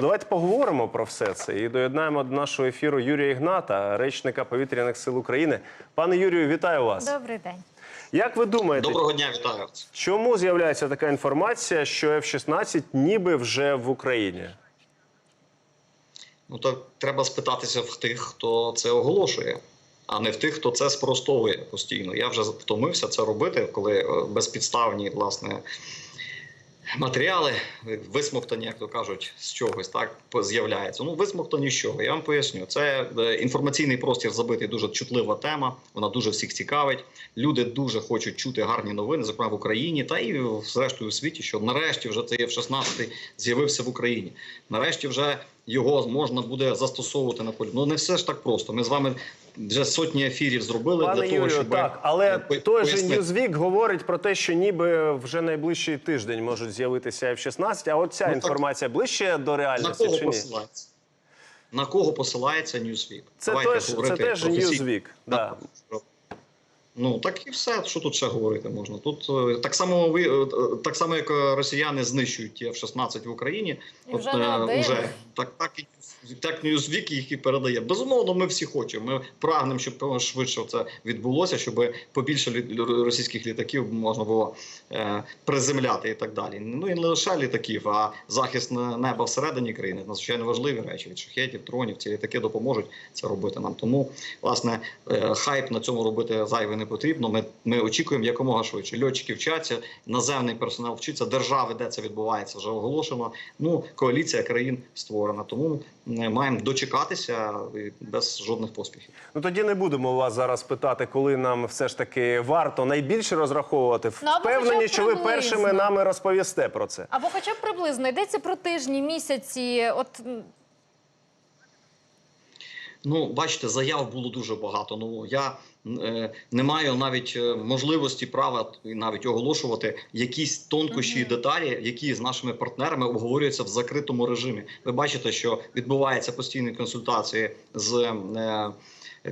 Ну, давайте поговоримо про все це і доєднаємо до нашого ефіру Юрія Ігната, речника повітряних сил України. Пане Юрію, вітаю вас. Добрий день. Як ви думаєте, Доброго дня, вітаю. чому з'являється така інформація, що F-16 ніби вже в Україні? Ну так треба спитатися в тих, хто це оголошує, а не в тих, хто це спростовує постійно. Я вже втомився це робити, коли е, безпідставні власне матеріали висмоктані, як то кажуть, з чогось так з'являються. Ну висмоктані з чого. Я вам поясню. Це е, інформаційний простір забитий, дуже чутлива тема. Вона дуже всіх цікавить. Люди дуже хочуть чути гарні новини, зокрема в Україні, та і зрештою у світі, що нарешті вже цей F-16 з'явився в Україні. Нарешті вже його можна буде застосовувати на полі. Ну не все ж так просто. Ми з вами вже сотні ефірів зробили Пане для того, Юрію, щоб так, але е, по- той же пояснити. Newsweek говорить про те, що ніби вже найближчий тиждень можуть з'явитися F-16, а от ця Ну, так- інформація ближче до на реальності кого чи ні? посилається? На кого посилається Newsweek? Це Давайте теж, це теж. Newsweek, да. Ну так і все. Що тут ще говорити можна? Тут е, так само ви е, е, так само, як росіяни знищують ті F-16 в Україні. І вже не один. уже так, так і так Newsweek їх і передає. Безумовно, ми всі хочемо. Ми прагнемо, щоб швидше це відбулося, щоб побільше російських літаків можна було приземляти і так далі. Ну і не лише літаків, а захист на- неба всередині країни надзвичайно важливі речі від шахетів, дронів. Ці літаки допоможуть це робити нам. Тому власне хайп на цьому робити зайвий не потрібно. Ми, ми очікуємо якомога швидше. Льотчики вчаться, наземний персонал вчиться, держави, де це відбувається, вже оголошено. Ну коаліція країн створена. Тому маємо дочекатися без жодних поспіхів. Ну тоді не будемо вас зараз питати, коли нам все ж таки варто найбільше розраховувати. Ну, Впевнені, що ви першими нами розповісте про це. Або хоча б приблизно йдеться про тижні, місяці. От Ну, бачите, заяв було дуже багато. Ну я е, не маю навіть е, можливості права навіть оголошувати якісь тонкощі і деталі, які з нашими партнерами обговорюються в закритому режимі. Ви бачите, що відбуваються постійні консультації з. Е,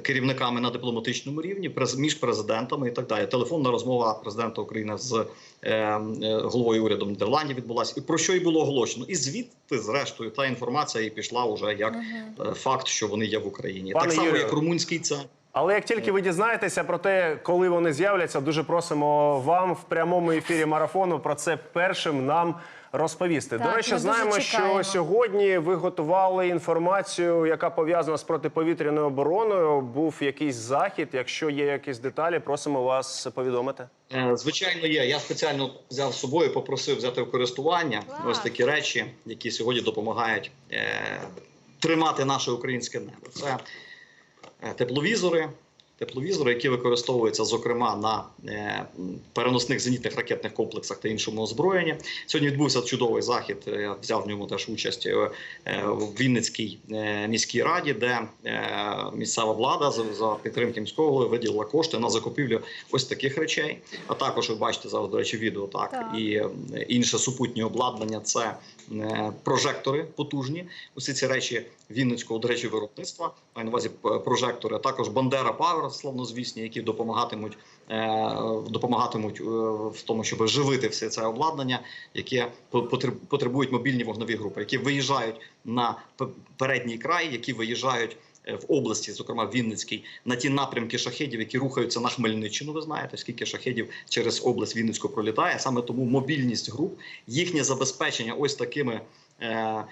Керівниками на дипломатичному рівні, між президентами і так далі. Телефонна розмова президента України з е, е, головою уряду Нідерландів відбулася. І про що й було оголошено? І звідти, зрештою, та інформація і пішла уже як угу. факт, що вони є в Україні. Пане так само, Юрію, як румунський цар. Але як тільки ви дізнаєтеся про те, коли вони з'являться, дуже просимо вам в прямому ефірі марафону про це першим нам розповісти. Так, До речі, ми дуже знаємо, чекаємо. що сьогодні ви готували інформацію, яка пов'язана з протиповітряною обороною. Був якийсь захід. Якщо є якісь деталі, просимо вас повідомити. Е, Звичайно, є. Я спеціально взяв з собою, попросив взяти в користування Клас. ось такі речі, які сьогодні допомагають е, тримати наше українське небо. Це тепловізори. Тепловізори, які використовуються зокрема на е, переносних зенітних ракетних комплексах та іншому озброєнні. Сьогодні відбувся чудовий захід. е, Я взяв в ньому теж участь е, в Вінницькій міській раді, де місцева влада за, підтримки міського голови виділила кошти на закупівлю ось таких речей. А також ви бачите зараз, до речі, відео так, Так. і інше супутнє обладнання. Це прожектори потужні. Усі ці речі Вінницького, до речі, виробництва. Маю на увазі прожектори. а Також Бандера Павер, славнозвісні, які допомагатимуть е, допомагатимуть е, в тому, щоб живити все це обладнання, яке по- потреб- потребують мобільні вогнові групи, які виїжджають на передній край, які виїжджають. е, В області, зокрема в Вінницькій, на ті напрямки шахедів, які рухаються на Хмельниччину. Ви знаєте, скільки шахедів через область Вінницьку пролітає. Саме тому мобільність груп, їхнє забезпечення ось такими е,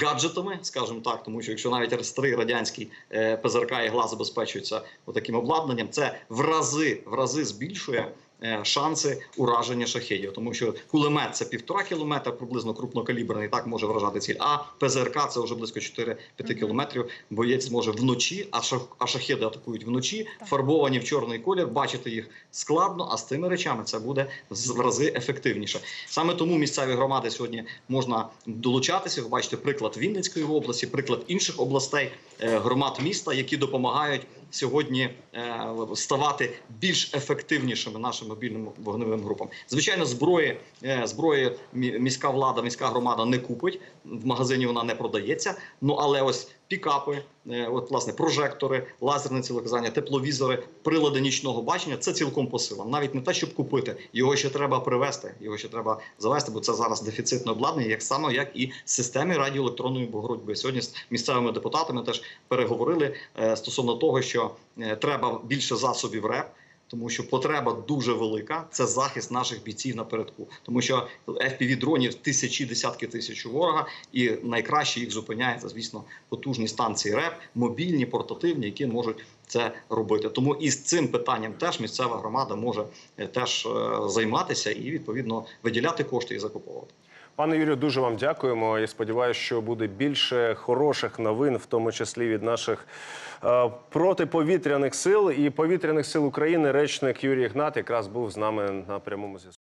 гаджетами, скажімо так, тому що якщо навіть старий радянський е, ПЗРК і ГЛА забезпечуються таким обладнанням, це в рази в рази збільшує. е, Шанси ураження шахедів, тому що кулемет це півтора кілометра, приблизно крупнокаліберний, так може вражати ціль. А ПЗРК це вже близько 4-5 кілометрів. Боєць зможе вночі, а шах- а шахеди атакують вночі, фарбовані в чорний колір. Бачити їх складно, а з тими речами це буде в рази ефективніше. Саме тому місцеві громади сьогодні можна долучатися. Ви бачите приклад Вінницької області, приклад інших областей, е, громад міста, які допомагають сьогодні е, ставати більш ефективнішими нашим мобільним вогневим групам. Звичайно, зброї е, зброї міська влада, міська громада не купить в магазині. Вона не продається. Ну але ось пікапи, е, от власне прожектори, лазерне цілоказання, тепловізори, прилади нічного бачення. Це цілком по силам. Навіть не те, щоб купити, його ще треба привезти, його ще треба завести, бо це зараз дефіцитне обладнання, як само як і системи радіоелектронної боротьби. Сьогодні з місцевими депутатами теж переговорили е, стосовно того, що е, треба більше засобів РЕП. Тому що потреба дуже велика. Це захист наших бійців напередку. Тому що fpv дронів тисячі, десятки тисяч ворога, і найкраще їх зупиняє це, звісно, потужні станції РЕП, мобільні, портативні, які можуть це робити. Тому і з цим питанням теж місцева громада може е, теж е, займатися і відповідно виділяти кошти і закуповувати. Пане Юрію, дуже вам дякуємо. Я сподіваюся, що буде більше хороших новин, в тому числі від наших е, протиповітряних сил і повітряних сил України. Речник Юрій Гнат якраз був з нами на прямому зв'язку.